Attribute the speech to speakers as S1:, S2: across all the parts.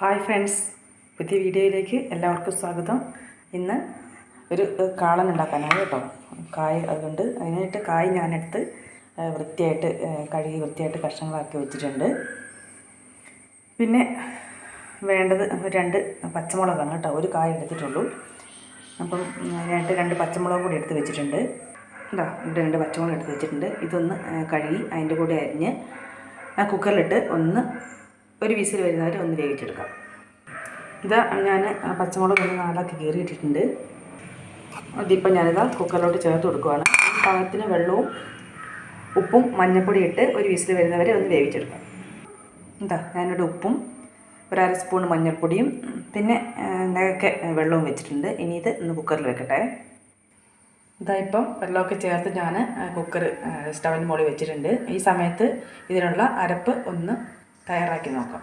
S1: Hi friends പുതിയ വീഡിയോയിലേക്ക് എല്ലാവർക്കും സ്വാഗതം. ഇന്ന് ഒരു കാളൻ ഉണ്ടാക്കാനാണ് കേട്ടോ. കായ് അതുകൊണ്ട് അതിനായിട്ട് കായ് ഞാനെടുത്ത് വൃത്തിയായിട്ട് കഴുകി വൃത്തിയായിട്ട് കഷ്ണങ്ങളാക്കി വെച്ചിട്ടുണ്ട്. പിന്നെ വേണ്ടത് രണ്ട് പച്ചമുളകാണ് കേട്ടോ. ഒരു കായ എടുത്തിട്ടുള്ളൂ. അപ്പം അതിനായിട്ട് രണ്ട് പച്ചമുളക് കൂടി എടുത്ത് വെച്ചിട്ടുണ്ട്. കേട്ടോ ഇവിടെ രണ്ട് പച്ചമുളക് എടുത്ത് വെച്ചിട്ടുണ്ട്. ഇതൊന്ന് കഴുകി അതിന്റെ കൂടെ അരിഞ്ഞ് കുക്കറിലിട്ട് ഒന്ന് ഒരു വിസിൽ വരുന്നവരെ ഒന്ന് വേവിച്ചെടുക്കാം ഇതാ ഞാൻ പച്ചമുളക് ഒന്ന് നാലാക്കി കീറിയിട്ടിട്ടുണ്ട്. അതിപ്പോൾ ഞാനിതാ കുക്കറിലോട്ട് ചേർത്ത് കൊടുക്കുവാണ്. പാകത്തിന് വെള്ളവും ഉപ്പും മഞ്ഞൾപ്പൊടി ഇട്ട് ഒരു വിസിൽ വരുന്നവരെ ഒന്ന് വേവിച്ചെടുക്കാം. എന്താ ഞാനിവിടെ ഉപ്പും ഒരു അര സ്പൂൺ മഞ്ഞൾപ്പൊടിയും പിന്നെ എന്തൊക്കെ വെള്ളവും വെച്ചിട്ടുണ്ട്. ഇനി ഇത് ഒന്ന് കുക്കറിൽ വെക്കട്ടെ. ഇതാ ഇപ്പം വെള്ളമൊക്കെ ചേർത്ത് ഞാൻ കുക്കർ സ്റ്റവിന് മുകളിൽ വെച്ചിട്ടുണ്ട്. ഈ സമയത്ത് ഇതിനുള്ള അരപ്പ് ഒന്ന് തയ്യാറാക്കി നോക്കാം.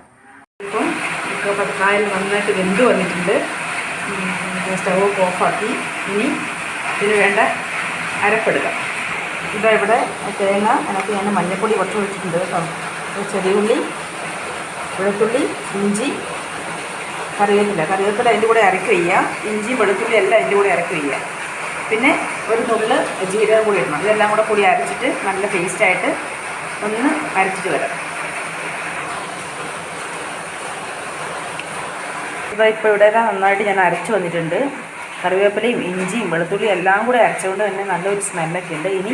S1: ഇപ്പം ഇപ്പോൾ കായൽ നന്നായിട്ട് വെന്ത് വന്നിട്ടുണ്ട്. സ്റ്റവ് ഓഫാക്കി. ഇനി ഇതിന് വേണ്ട അരപ്പെടുക്കാം ഇതാ ഇവിടെ തേങ്ങ അതിനകത്ത് ഞാൻ മഞ്ഞൾപ്പൊടി കുറച്ച് വെച്ചിട്ടുണ്ട് കേട്ടോ. ചെറിയുള്ളി വെളുത്തുള്ളി ഇഞ്ചി കറിവേപ്പില. കറിവേപ്പില അതിന്റെ കൂടെ ഇറക്കി വയ്ക്കുക ഇഞ്ചിയും വെളുത്തുള്ളി എല്ലാം അതിന്റെ കൂടെ ഇറക്കി വയ്ക്കുക പിന്നെ ഒരു നുള്ള് ജീരകം കൂടി ഇടണം. ഇതെല്ലാം കൂടെ കൂടി അരച്ചിട്ട് നല്ല പേസ്റ്റായിട്ട് ഒന്ന് അരച്ചിട്ട് വരാം ഇതാ ഇപ്പോൾ ഇവിടെ നന്നായിട്ട് ഞാൻ അരച്ച് വന്നിട്ടുണ്ട്. കറിവേപ്പിലയും ഇഞ്ചിയും വെളുത്തുള്ളിയും എല്ലാം കൂടെ അരച്ചുകൊണ്ട് തന്നെ നല്ലൊരു സ്മെല്ലൊക്കെ ഉണ്ട്. ഇനി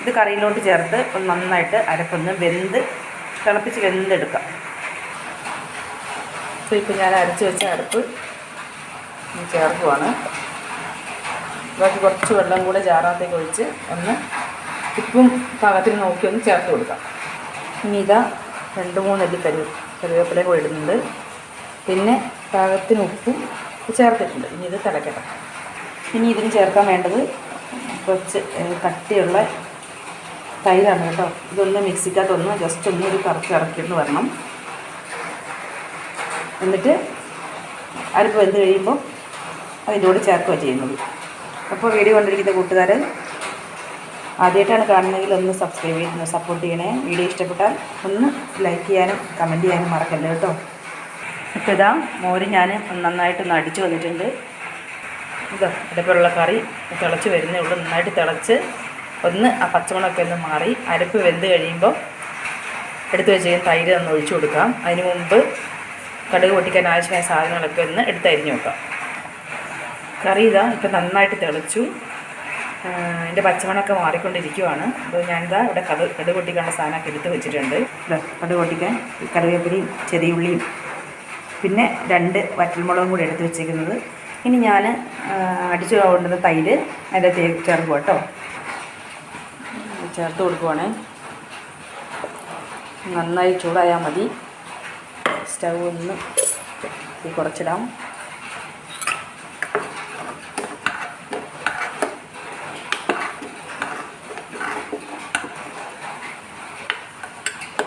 S1: ഇത് കറിയിലോട്ട് ചേർത്ത് ഒന്ന് നന്നായിട്ട് അരപ്പൊന്ന് വെന്ത് തിളപ്പിച്ച് വെന്തെടുക്കാം. ഇപ്പോൾ ഞാൻ അരച്ച് വെച്ച അരപ്പ് ചേർക്കുവാണ്. ബാക്കി കുറച്ച് വെള്ളം കൂടെ ജാറാത്തേക്ക് ഒഴിച്ച് ഒന്ന് ഉപ്പും പാകത്തിന് നോക്കി ഒന്ന് ചേർത്ത് കൊടുക്കാം. ഇനി ഇതാ രണ്ട് മൂന്നല്ലി കരി കറിവേപ്പിലയും ഇടുന്നുണ്ട്. പിന്നെ പാകത്തിന് ഉപ്പും ചേർത്തിട്ടുണ്ട്. ഇനി ഇത് തിളക്കട്ടെ. ഇനി ഇതിന് ചേർക്കാൻ വേണ്ടത് കുറച്ച് കട്ടിയുള്ള തൈരാണ് കേട്ടോ. ഇതൊന്ന് മിക്സിക്കകത്തൊന്ന് ജസ്റ്റ് ഒന്ന് ഒരു കറക്കി ഇറക്കിയിട്ട് വരണം. എന്നിട്ട് അരിപ്പ് വെന്ത് കഴിയുമ്പോൾ അതിന്റെ കൂടെ ചേർക്കുക ചെയ്യുന്നത്. അപ്പോൾ വീഡിയോ കണ്ടിരിക്കുന്ന കൂട്ടുകാർ ആദ്യമായിട്ടാണ് കാണുന്നതെങ്കിൽ ഒന്ന് സബ്സ്ക്രൈബ് ചെയ്യുന്നത് സപ്പോർട്ട് ചെയ്യണേ. വീഡിയോ ഇഷ്ടപ്പെട്ടാൽ ഒന്ന് ലൈക്ക് ചെയ്യാനും കമന്റ് ചെയ്യാനും മറക്കല്ലേ കേട്ടോ. ഇപ്പോൾ ഇതാ മോര് ഞാൻ നന്നായിട്ട് ഒന്ന് അടിച്ചു വന്നിട്ടുണ്ട്. ഇതാ ഇടയ്ക്കുള്ള കറി തിളച്ച് വരുന്നേ ഉള്ളൂ. നന്നായിട്ട് തിളച്ച് ഒന്ന് ആ പച്ചമുളകൊക്കെ ഒന്ന് മാറി അരപ്പ് വെന്ത് കഴിയുമ്പോൾ എടുത്ത് വെച്ച് തൈര് ഒന്ന് ഒഴിച്ചു കൊടുക്കാം. അതിന് മുമ്പ് കടുക് പൊട്ടിക്കാൻ ആവശ്യമായ സാധനങ്ങളൊക്കെ ഒന്ന് എടുത്തരിഞ്ഞ് വെക്കാം. കറി ഇതാ ഇപ്പം നന്നായിട്ട് തിളച്ചു. എന്റെ പച്ചമണമൊക്കെ മാറിക്കൊണ്ടിരിക്കുവാണ്. അപ്പോൾ ഞാനിതാ ഇവിടെ കടു കടുക് പൊട്ടിക്കാനുള്ള സാധനമൊക്കെ എടുത്ത് വെച്ചിട്ടുണ്ട്. കടുക് പൊട്ടിക്കാൻ ചെറിയ ചെറിയുള്ളിയും പിന്നെ രണ്ട് വറ്റൽമുളകും കൂടി എടുത്ത് വെച്ചേക്കുന്നത്. ഇനി ഞാൻ അടിച്ചു കൊണ്ടുവന്ന തൈര് അതിന്റെ തേ ചേർക്കും കേട്ടോ. ചേർത്ത് കൊടുക്കുവാണ്. നന്നായി ചൂടായാൽ മതി. സ്റ്റൗ ഒന്ന് കുറച്ചിടാം.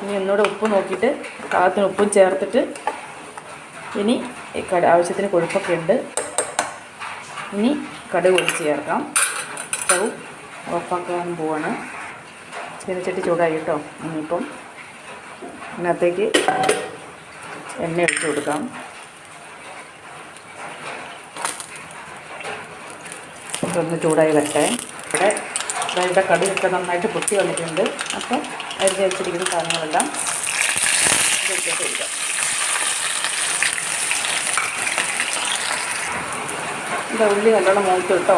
S1: ഇനി ഒന്നുകൂടെ ഉപ്പ് നോക്കിയിട്ട് പാകത്തിന് ഉപ്പും ചേർത്തിട്ട് ഇനി ആവശ്യത്തിന് കൊഴുപ്പൊക്കെ ഉണ്ട്. ഇനി കടുക് ഒഴിച്ച് ചേർക്കാം. സ്റ്റൗ ഓഫാക്കാൻ പോവാണ്. ചീനച്ചട്ടി ചൂടായി കേട്ടോ. ഇനിയിപ്പം ഇതിനകത്തേക്ക് എണ്ണ ഒഴിച്ച് കൊടുക്കാം. ഇതൊന്ന് ചൂടായി വരട്ടെ. ഇവിടെ ഇവിടെ കടുകൊക്കെ നന്നായിട്ട് പൊട്ടി വന്നിട്ടുണ്ട്. അപ്പോൾ അതിൽ വെച്ചിരിക്കുന്ന സാധനങ്ങളെല്ലാം കൊടുക്കാം. ഇത് ഉള്ളി നല്ലോണം മൂത്ത് കേട്ടോ.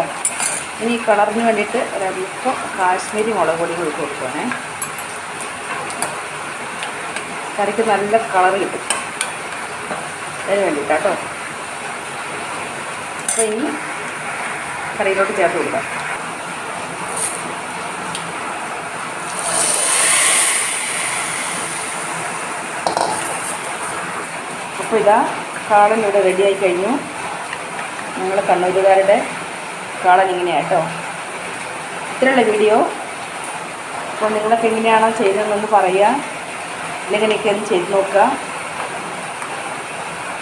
S1: ഇനി ഈ കളറിന് വേണ്ടിയിട്ട് ഒരല്പം കാശ്മീരി മുളക് പൊടി കൂടി കൊടുക്കണേ കറിക്ക് നല്ല കളർ കിട്ടും. അതിന് വേണ്ടിയിട്ടാട്ടോ. അപ്പോൾ ഇനി കറിയിലോട്ട് ചേർത്ത് കൊടുക്കാം. അപ്പോൾ ഇതാ കാളൻ ഇവിടെ റെഡിയായി കഴിഞ്ഞു. ഞങ്ങൾ കണ്ണൂരുകാരുടെ കാളൻ ഇങ്ങനെയാണ് കേട്ടോ ഇത്രയുള്ള വീഡിയോ. അപ്പോൾ നിങ്ങളൊക്കെ എങ്ങനെയാണോ ചെയ്തതെന്നൊന്ന് പറയുക. അല്ലെങ്കിൽ എനിക്ക് ഒന്ന് ചെയ്ത് നോക്കുക.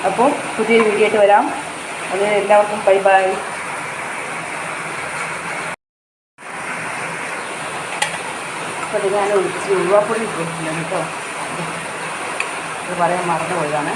S1: അപ്പോൾ പുതിയൊരു വീഡിയോ ആയിട്ട് വരാം. അത് എല്ലാവർക്കും ബൈ ബൈ. അപ്പോൾ ഞാൻ ഒഴിച്ച് ഉരുവാപ്പൊടി ഇട്ടിട്ടുണ്ട് കേട്ടോ. ഇത് പറയാൻ മറന്നു പോയതാണ്